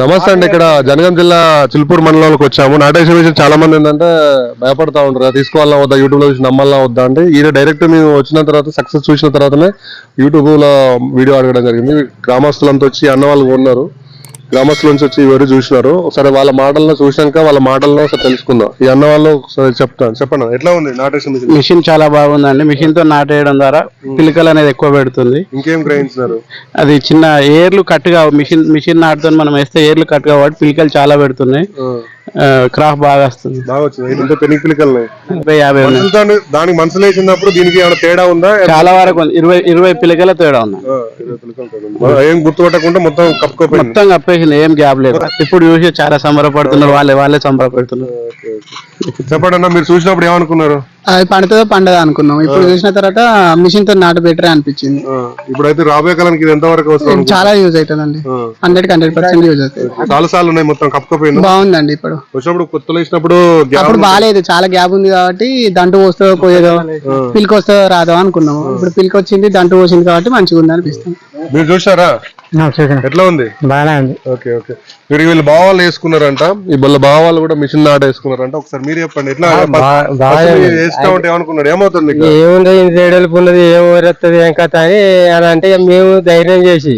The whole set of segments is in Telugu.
నమస్తే అండి ఇక్కడ జనగాం జిల్లా చిల్పూర్ మండలంలోకి వచ్చాము. నాటేషన్ విషయం చాలా మంది ఏంటంటే భయపడతా ఉంటారు. తీసుకోవాలా వద్దా యూట్యూబ్లో చూసి నమ్మాలా వద్దా అంటే ఈయన డైరెక్ట్ మేము వచ్చిన తర్వాత సక్సెస్ చూసిన తర్వాతనే యూట్యూబ్లో వీడియో అడగడం జరిగింది. గ్రామస్తులంతా వచ్చి అన్న వాళ్ళు ఉన్నారు. గ్రామస్తుల నుంచి వచ్చి ఎవరు చూసినారు ఒకసారి వాళ్ళ మాటల్లో చూసినాక వాళ్ళ మాటల్లో ఒకసారి తెలుసుకుందాం. ఈ అన్న వాళ్ళు ఒకసారి చెప్తాను. చెప్పండి ఎట్లా ఉంది నాటేషన్ మిషన్? మిషన్ చాలా బాగుందండి. మిషన్తో నాటేయడం ద్వారా పిలకలు అనేది ఎక్కువ పెడుతుంది. ఇంకేం గ్రహించినారు? అది చిన్న ఏర్లు కట్టుగా మిషన్ మిషన్ నాటుతో మనం వేస్తే ఏర్లు కట్ కాబట్టి పిలకలు చాలా పెడుతున్నాయి. క్రాఫ్ బాగా వస్తుంది. బాగా వచ్చింది. పెళ్ళి యాభై ఉన్నాయి. దానికి మనసులో వేసినప్పుడు దీనికి ఏమైనా తేడా ఉందా? చాలా వరకు ఉంది. ఇరవై ఇరవై పిలకల తేడా ఉంది. ఏం గుర్తుపట్టకుండా మొత్తం కప్పుకోపోయింది. మొత్తం కప్పేసింది. ఏం గ్యాప్ లేదు. ఇప్పుడు చూసి చాలా సంబరపడుతున్నారు. వాళ్ళే వాళ్ళే సంబరపడుతున్నారు. చెప్పండి అన్న మీరు చూసినప్పుడు ఏమనుకున్నారు? అది పండుతుందో పండదో అనుకున్నాం. ఇప్పుడు చూసిన తర్వాత మిషన్తో నాటు బెటర్ అనిపించింది. ఇప్పుడైతే రాబోయే కాలానికి ఇది ఎంతవరకు వస్తుంది చాలా యూజ్ అవుతుందండి. హండ్రెడ్ హండ్రెడ్ పర్సెంట్ యూజ్ అవుతుంది. చాలా సార్లు ఉన్నాయి మొత్తం కప్పుకోపోయింది? బాగుందండి ఇప్పుడు. వచ్చినప్పుడు కొత్తలో వేసినప్పుడు గ్యాప్ అప్పుడు బాగాలేదు చాలా గ్యాప్ ఉంది కాబట్టి దంటు పోస్తుందో పోయేదో పిల్కి వస్తుందో రాదో అనుకున్నాము. ఇప్పుడు పిల్కి వచ్చింది దంటు పోసింది కాబట్టి మంచిగా ఉంది అనిపిస్తుంది మీరు చూసారా? ఎట్లా ఉంది? బాగానే ఉంది. Okay okay. మీరు వీళ్ళు బావాలు వేసుకున్నారంట ఈ బొల్ల బావాలు కూడా మిషన్ నాట వేసుకున్నారంట. ఒకసారి మీరు చెప్పండి ఎట్లా? వేస్తా ఉంటే ఏమనుకున్నారు ఏమవుతుంది? ఏముంది రేడలుపు ఉన్నది ఏం ఏం కథ అని అని అంటే మేము ధైర్యం చేసి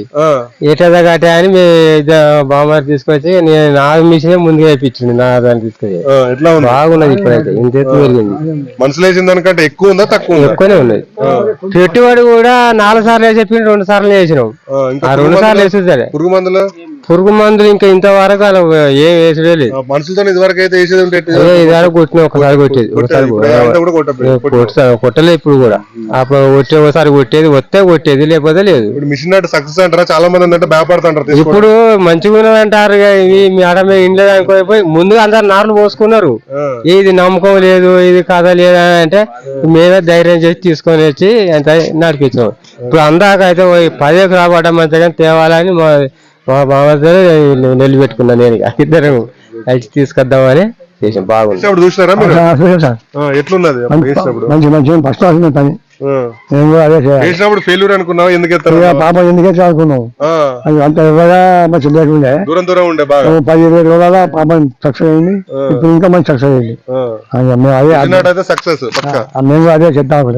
ఏటదా కట్టే అని మేము బామారి తీసుకొచ్చి నేను నా మిషన్ ముందుగా వేయించింది నా దాన్ని తీసుకొచ్చి. ఎట్లా ఉంది? బాగున్నది ఇప్పుడైతే ఇంత పెరిగింది. మనసులో వేసిన దానికంటే ఎక్కువ ఉందా తక్కువ ఉందా? ఎక్కువనే ఉన్నది. పెట్టుబడి కూడా నాలుగు సార్లు వేసి చెప్పి రెండు సార్లు వేసినాం. ఆ రెండు సార్లు వేసి సరే పురుగు మందులు? పురుగు మందులు ఇంకా ఇంతవరకు అలా ఏం వేసడే లేదు. ఆ, మనుషులతో ఇదివరకు అయితే వేసేది ఉంటే కొట్టిన ఒకసారి కొట్టేది ఒకసారి ఇప్పుడు కూడా కొట్టకపోయింది. కొట్ట- కొట్టలే ఇప్పుడు కూడా. అప్పుడు కొట్టే ఒకసారి కొట్టేది వస్తే కొట్టేది లేకపోతే లేదు. ఇప్పుడు మిషన్ నాటు సక్సెస్ అంటారా? చాలా మంది ఏంటంటే భయపడుతుంటారు. ఇప్పుడు మంచిగా ఉన్నది అంటారు ఇక ఇవి మీ అడమే ఇంట్లో అనుకోపోయి ముందుగా అందరు నార్లు పోసుకున్నారు. ఇది నమ్మకం లేదు ఇది కథ లేదు అంటే మేమే ధైర్యం చేసి తీసుకొని వచ్చి అంత నడిపించాం. ఇప్పుడు అందాక అయితే ఓ పదే రాబడ్డ మంచిగా తేవాలని మా మా బావతో నిలబెట్టుకున్నా నేను. ఇద్దరం కలిసి తీసుకొద్దామని చేసాం బాగుంది చూసినారా ఎట్లున్నది మంచి మంచి ఫస్ట్ క్లాస్ పని. నేను కూడా అదే చేయాలి. వేసినప్పుడు ఫెయిల్యూర్ అనుకున్నావు? ఎందుకు ఎత్తారు ఇక పాప ఎందుకే చదువుకున్నావు ఆ, అది అంత ఎవరా మంచి లేకుండే. దూరం దూరం ఉండే బాగా. ఓ పది ఇరవై రోజుల పాప సక్సెస్ అయింది. ఇప్పుడు ఇంకా మంచి సక్సెస్ అయింది. ఆ. అది మేము అదే అయితే సక్సెస్ పక్క. ఆ మేము కూడా అదే చెప్తాం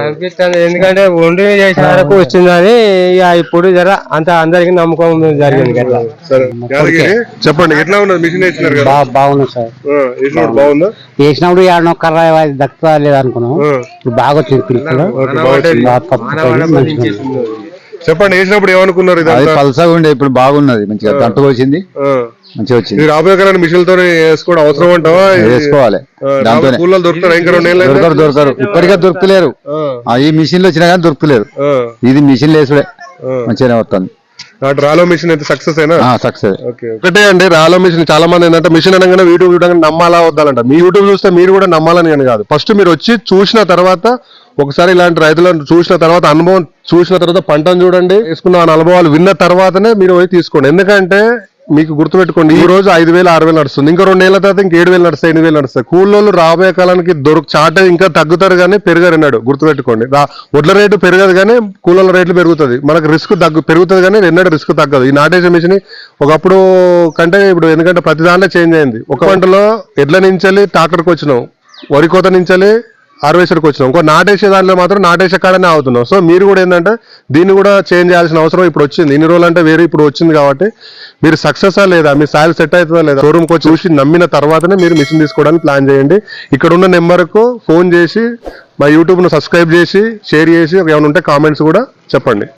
అనిపిస్తుంది. ఎందుకంటే ఒంటి చేసిన వరకు వచ్చిందని ఇక ఇప్పుడు జర అంత అందరికి నమ్మకం జరిగింది కదా. సరే. యాదగిరి చెప్పండి ఎట్లా ఉన్నది? మిషన్ వేసినారు కదా? బాగుంది సార్. ఆ, వేసినప్పుడు బాగుందా? వేసినప్పుడు ఏడనో కర్ర దక్కుతా లేదు అనుకున్నాం ఆ, ఇప్పుడు బాగా వచ్చింది పిల్లలు చెప్పండి వేసినప్పుడు ఏమనుకున్నారు అది పల్సగా ఉండే ఇప్పుడు బాగున్నది మంచిగా ఆ. మంచిగా వచ్చింది. రాబోయే మిషన్తో వేసుకోవడం అవసరం అంటావా? వేసుకోవాలి. కూలీలు దొరుకుతారు? దొరకరు ఇప్పటికే దొరుకుతలేరు. ఈ మిషన్లు వచ్చినా కానీ దొరుకుతలేరు. ఇది మిషన్ లేసుడే. మంచిగానే వస్తుంది. రాలో మిషన్ అయితే సక్సెస్ అయినా సక్సెస్ ఓకే ఒకటే అండి రాలో మిషన్ చాలా మంది ఏంటంటే మిషన్ అనగానే యూట్యూబ్ చూడగానే నమ్మాలా వద్దాలంట మీ యూట్యూబ్ చూస్తే మీరు కూడా నమ్మాలని అని కాదు. ఫస్ట్ మీరు వచ్చి చూసిన తర్వాత ఒకసారి ఇలాంటి రైతులను చూసిన తర్వాత అనుభవం చూసిన తర్వాత పంటను చూడండి వేసుకున్న అనుభవాలు విన్న తర్వాతనే మీరు పోయి తీసుకోండి. ఎందుకంటే మీకు గుర్తుపెట్టుకోండి ఈ రోజు ఐదు వేలు ఆరు వేలు నడుస్తుంది. ఇంకా రెండేళ్ళ తర్వాత ఇంక ఏడు వేలు నడుస్తాయి ఎనిమిది వేలు నడుస్తాయి. కూలోళ్ళు రాబోయే కాలానికి దొరుకు చాట ఇంకా తగ్గుతారు కానీ పెరగరు అన్నాడు గుర్తుపెట్టుకోండి. రా- వడ్ల రేటు పెరగదు కానీ కూలోళ్ళ రేట్లు పెరుగుతుంది. మనకు రిస్క్ తగ్గు పెరుగుతుంది కానీ ఎన్నడూ రిస్క్ తగ్గదు. ఈ నాటేసే మిషన్ ఒకప్పుడు కంటే ఇప్పుడు ఎందుకంటే ప్రతి దాంట్లో చేంజ్ అయింది. ఒక పంటలో ఎడ్ల నుంచి ట్రాక్టర్కి వచ్చినాం. వరి కోత నుంచి హార్వెస్టర్కి వచ్చినాం. ఇంకో నాటేసే దాంట్లో మాత్రం నాటేసే కాడనే అవుతున్నాం సో మీరు కూడా ఏంటంటే దీన్ని కూడా చేంజ్ చేయాల్సిన అవసరం ఇప్పుడు వచ్చింది. ఇన్ని రోజులు అంటే వేరే ఇప్పుడు వచ్చింది కాబట్టి మీరు సక్సెస్ లేదా? మీ సాయిల్ సెట్ అవుతుందా లేదా? షోరూమ్కి వచ్చి చూసి నమ్మిన తర్వాతనే మీరు మిషన్ తీసుకోవడానికి ప్లాన్ చేయండి. ఇక్కడ ఉన్న నెంబర్కు ఫోన్ చేసి మా యూట్యూబ్ను సబ్స్క్రైబ్ చేసి షేర్ చేసి ఏమైనా ఉంటే కామెంట్స్ కూడా చెప్పండి.